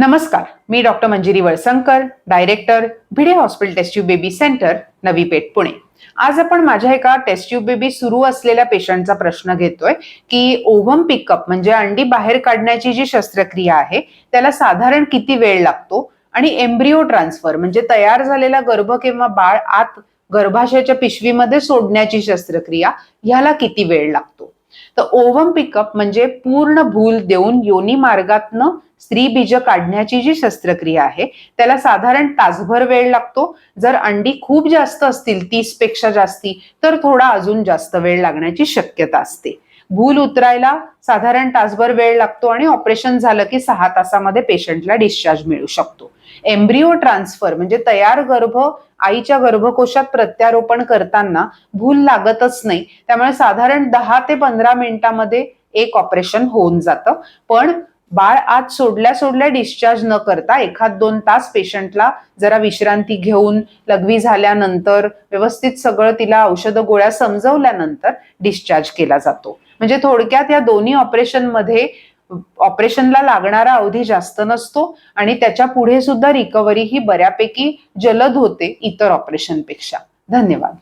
नमस्कार मी doctor Manjiri Valsankar director Bhide hospital test tube baby centre Navi Peth Pune. आज आपण माझ्या एका टेस्ट्यूब बेबी सुरू असलेल्या पेशंटचा प्रश्न घेतोय की ओव्हम पिकअप म्हणजे अंडी बाहेर काढण्याची जी शस्त्रक्रिया आहे त्याला साधारण किती वेळ लागतो? आणि एम्ब्रिओ ट्रान्सफर म्हणजे तयार झालेला गर्भ किंवा बाळ आत गर्भाशयाच्या पिशवीमध्ये सोडण्याची शस्त्रक्रिया ह्याला किती वेळ लागतो? तर ओव्हम पिकअप म्हणजे पूर्ण भूल देऊन योनी मार्गातनं स्त्री बीज काढण्याची जी शस्त्रक्रिया आहे त्याला साधारण तासभर वेळ लागतो. जर अंडी खूप जास्त असतील तीसपेक्षा जास्ती तर थोडा अजून जास्त वेळ लागण्याची शक्यता असते. भूल उतरायला साधारण तासभर वेळ लागतो आणि ऑपरेशन झालं की सहा तासामध्ये पेशंटला डिस्चार्ज मिळू शकतो. एम्ब्रिओ ट्रान्सफर म्हणजे तयार गर्भ आईच्या गर्भकोशात प्रत्यारोपण करताना भूल लागतच नाही. त्यामुळे साधारण दहा ते पंधरा मिनिटामध्ये एक ऑपरेशन होऊन जातं. पण बाळ आत सोडल्या सोडल्या डिस्चार्ज न करता एखाद दोन तास पेशंटला जरा विश्रांती घेऊन लघवी झाल्यानंतर व्यवस्थित सगळं तिला औषधं गोळ्या समजवल्यानंतर डिस्चार्ज केला जातो. म्हणजे थोडक्यात या दोन्ही ऑपरेशनमध्ये ऑपरेशनला लागणारा अवधी जास्त नसतो आणि त्याच्या पुढे सुद्धा रिकव्हरी ही बऱ्यापैकी जलद होते इतर ऑपरेशनपेक्षा धन्यवाद.